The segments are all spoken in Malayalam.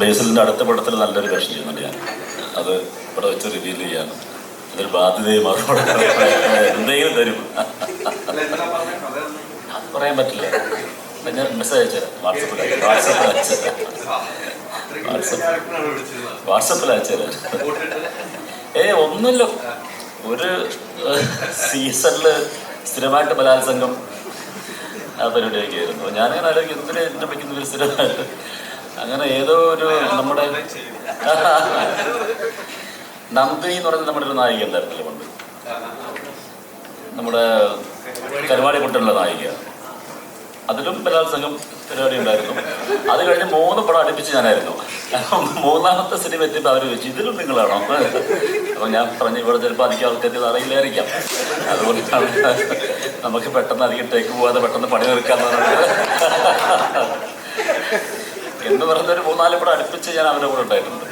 ബേസിലിന്റെ അടുത്ത പടത്തിൽ നല്ലൊരു വേഷം ചെയ്യുന്നുണ്ട് ഞാൻ. അത് ഇവിടെ വെച്ച് റിവീൽ ചെയ്യാണ് അതൊരു ബാധ്യതയും അവരോട് എന്തെങ്കിലും തരും. പറയാൻ പറ്റില്ല. ഞാൻ മെസ്സേജ് അയച്ചുതരാം വാട്സപ്പിൽ വാട്സപ്പിൽ അയച്ചുതരാം വാട്സപ്പ് വാട്സപ്പിൽ അയച്ചുതരാം ഏ ഒന്നുമില്ല. ഒരു സീസണിൽ സ്ഥിരമായിട്ട് ബലാത്സംഗം ആ പരിപാടിയൊക്കെ ആയിരുന്നു ഞാനിങ്ങനെ ആലോചിക്കും എന്തിനാ എന്നെ പറ്റുന്ന ഒരു സ്ഥിരമായിട്ട്? അങ്ങനെ ഏതോ ഒരു നമ്മുടെ നന്ദിനി എന്ന് പറയുന്നത് നമ്മുടെ ഒരു നായിക ഉണ്ടായിരുന്നില്ല പണ്ട്? നമ്മുടെ കരുവാടി കുട്ടനുള്ള നായിക. അതിലും ബലാത്സംഗം പരിപാടി ഉണ്ടായിരുന്നു. അത് കഴിഞ്ഞ് മൂന്ന് പടം അടുപ്പിച്ച് ഞാനായിരുന്നു. മൂന്നാമത്തെ സിനിമ എത്തിയപ്പോൾ അവർ വെച്ചു ഇതിലും നിങ്ങളാണോ? അപ്പൊ ഞാൻ പറഞ്ഞു ഇവിടെ ചിലപ്പോൾ അധികം ആൾക്കാർക്ക് അറിയില്ലായിരിക്കാം. അതുകൊണ്ടാണ് നമുക്ക് പെട്ടെന്ന് അധികം ടേക്ക് പോകാതെ പെട്ടെന്ന് പണി തീർക്കാൻ എന്ന് പറഞ്ഞ ഒരു മൂന്നാൽ പടം അടുപ്പിച്ച് ഞാൻ അവരുടെ കൂടെ ഉണ്ടായിട്ടുണ്ട്.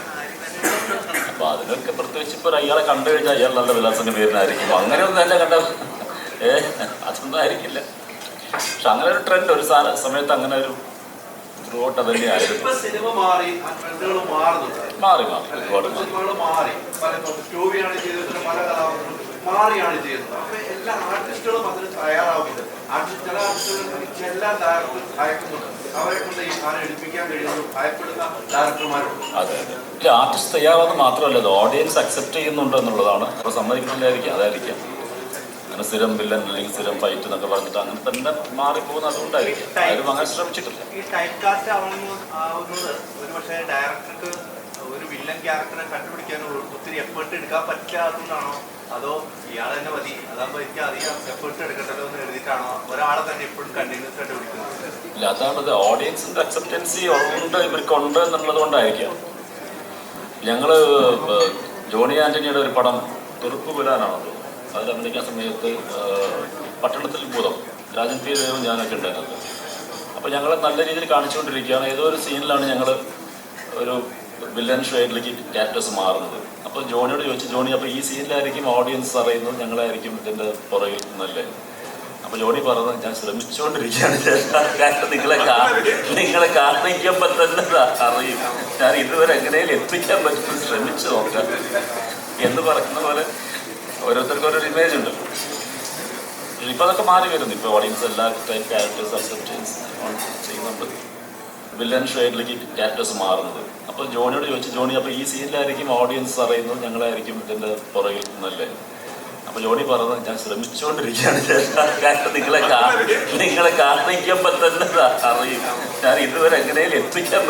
അപ്പൊ അതിനൊക്കെ പ്രത്യേകിച്ച് ഇപ്പൊ അയാളെ കണ്ടു കഴിഞ്ഞാൽ അയാൾ നല്ല വിലാസന്റെ പേരിനായിരിക്കും അങ്ങനെയൊന്നും അല്ല കണ്ട ഏ അതൊന്നും ആയിരിക്കില്ല. പക്ഷെ അങ്ങനെ ഒരു ട്രെൻഡ് ഒരു സമയത്ത് അങ്ങനെ ഒരു ത്രൂ ഔട്ട് അത് തന്നെയായിരുന്നു സിനിമ മാറി മാറി ഒരുപാട് മാറി. മാറിയാണ് ചെയ്യുന്നത് അപ്പൊ എല്ലാ ആർട്ടിസ്റ്റുകളും അതിന് ചില ആർട്ടിസ്റ്റുകൾ ഭയക്കുന്നുണ്ട് അവരെ കൊണ്ട് ഈ സാധനം എടുപ്പിക്കാൻ കഴിയുന്നത് ഭയപ്പെടുന്ന ഡയറക്ടർമാരുണ്ട്. അതെ അതെ. ഇല്ല ആർട്ടിസ്റ്റ് തയ്യാറാവുന്ന മാത്രമല്ല അത് ഓഡിയൻസ് അക്സെപ്റ്റ് ചെയ്യുന്നുണ്ട് എന്നുള്ളതാണ്. അപ്പോൾ സമ്മതിക്കുന്നില്ലായിരിക്കും അതായിരിക്കാം. അങ്ങനെ സ്ഥിരം വില്ലൻ അല്ലെങ്കിൽ സ്ഥിരം ഫൈറ്റ് എന്നൊക്കെ പറഞ്ഞിട്ട് അങ്ങനെ തന്നെ മാറിപ്പോകുന്ന അതുകൊണ്ടായിരിക്കും. ആരും അങ്ങനെ ശ്രമിച്ചിട്ടില്ല. ഈ ടൈപ്പ് കാസ്റ്റ് ആവുന്ന ആവുന്നത് ഒരു പക്ഷേ ഡയറക്ടർക്ക് ഒരു വില്ലൻ ക്യാരക്ടറെ കണ്ടുപിടിക്കാനുള്ള ഒത്തിരി എഫേർട്ട് എടുക്കാൻ പറ്റാത്തതുകൊണ്ടാണോ അതോ ഇയാൾ തന്നെ മതി. അതാകുമ്പോൾ എനിക്ക് അറിയാം എഫേർട്ട് എടുക്കണ്ടല്ലോ എന്ന് എഴുതിയിട്ടാണോ? ഒരാളെ തന്നെ എപ്പോഴും കണ്ടിന്യൂസ് ആയിട്ട് വിളിക്കുന്നത്. ഇല്ല അതാണ് ഓഡിയൻസിന്റെ അക്സെപ്റ്റൻസി ഉണ്ട് ഇവർക്കുണ്ട് എന്നുള്ളത് കൊണ്ടായിരിക്കാം. ഞങ്ങൾ ജോണി ആന്റണിയുടെ ഒരു പടം തുറുപ്പ് പുലാനാണത് അതിൽ അഭിനയിക്കാൻ സമയത്ത് പട്ടണത്തിൽ ഭൂതം രാജൻ പി ദേവും ഞാനൊക്കെ ഉണ്ടായിരുന്നത്. അപ്പോൾ ഞങ്ങളെ നല്ല രീതിയിൽ കാണിച്ചുകൊണ്ടിരിക്കുകയാണ്. ഏതോ ഒരു സീനിലാണ് ഞങ്ങൾ ഒരു വില്ലൻ ഷെയ്ഡിലേക്ക് ക്യാരക്ടേഴ്സ് മാറുന്നത്. അപ്പോൾ ജോണിയോട് ചോദിച്ചു ജോണി അപ്പോൾ ഈ സീനിലായിരിക്കും ഓഡിയൻസ് അറിയുന്നത് ഞങ്ങളായിരിക്കും ഇതിന്റെ പുറകിൽ നിന്നല്ലേ? അപ്പോൾ ജോണി പറഞ്ഞത് ഞാൻ ശ്രമിച്ചുകൊണ്ടിരിക്കുകയാണ് ക്യാരക്ടർ നിങ്ങളെ നിങ്ങളെ കാണിക്കുമ്പോൾ തന്നെ അറിയും. ഞാൻ ഇതുവരെ എങ്ങനെയും എത്തിക്കാൻ പറ്റും ശ്രമിച്ചു നോക്കാം. എന്ന് പറയുന്ന പോലെ ഓരോരുത്തർക്കും ഓരോ ഇമേജ് ഉണ്ട്. ഇപ്പൊ അതൊക്കെ മാറി വരുന്നു. ഇപ്പൊ ഓഡിയൻസ് എല്ലാ ടൈപ്പ് ക്യാരക്ടേഴ്സ് അക്സെപ്റ്റ് ചെയ്യുന്നുണ്ട്. വില്ലൻ ഷെയ്ഡിലേക്ക് ക്യാരക്ടേഴ്സ് മാറുന്നത്. അപ്പോൾ ജോണിയോട് ചോദിച്ചു ജോണി അപ്പോൾ ഈ സീനിലായിരിക്കും ഓഡിയൻസ് അറിയുന്നത് ഞങ്ങളായിരിക്കും ഇതിന്റെ പുറകിൽ നിന്നല്ലേ? അപ്പോൾ ജോണി പറഞ്ഞത് ഞാൻ ശ്രമിച്ചുകൊണ്ടിരിക്കുകയാണ് കാരണം നിങ്ങളെ നിങ്ങളെ കാണിക്കുമ്പോൾ തന്നെ അറിയും. ഞാൻ ഇതുവരെ എങ്ങനെയും എത്തിക്കാൻ